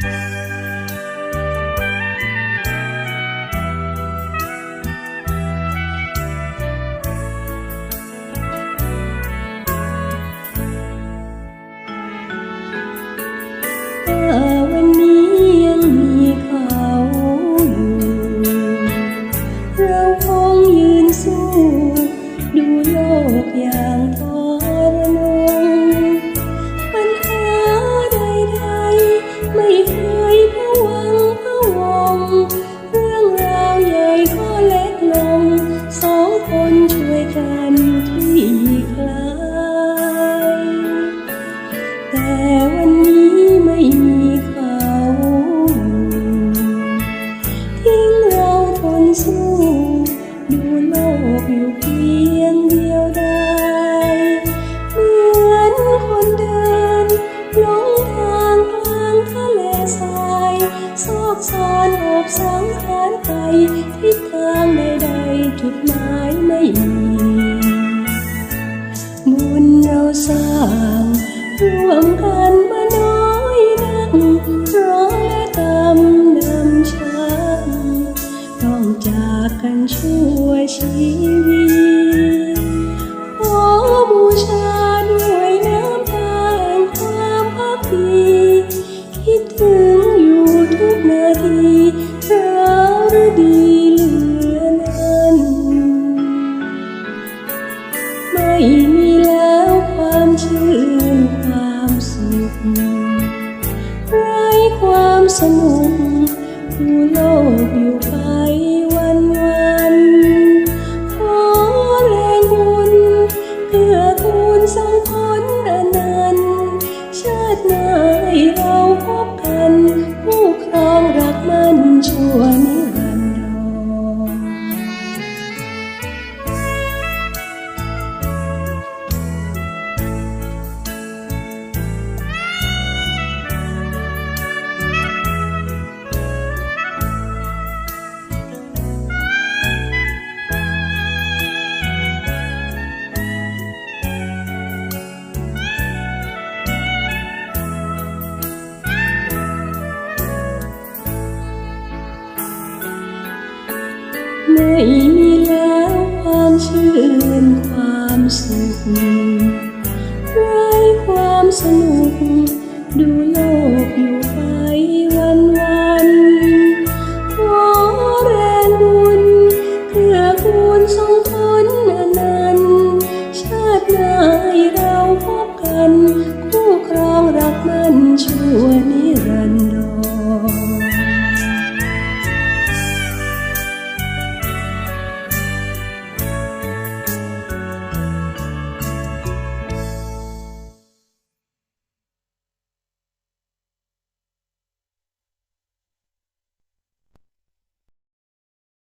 ถ้ วันนี้ไม่มีเขาอยู่ทิ้งเราทนสู้ ดูโลกอยู่เพียงเดียวดายเหมือนคนเดินหลงทางกลางทะเลทรายซอกซอนอบสังขารไปทิศทางใดๆจุดหมายไม่มี ร่วมกันมาน้อยนักร้องและตำนำช้ำต้องจากกันชั่วชีวิตขอบูชาด้วยน้ำตาแห่งความพักดีคิดถึงอยู่ทุกนาทีเราหรือดีเหลือนั้น ไม่มีแล้วความชื่นความสุ ขไร้ความสนุกผู้โลกอยู่ไปวันวันขอแรงบุญเกื้อกูลส่งผลอนันต์ชาติหน้าเราพบกัน ผู้ครองรักมันชั่วนิ ไม่มีแล้วความชื่นความสุขไร้ความสนุก ดูโลกอยู่ไปวันวันขอแรงบุญเพื่อคุณสองคนนันต์ชาติหน้าเราพบกัน คู่ครองรักมันชั่วนิรันดร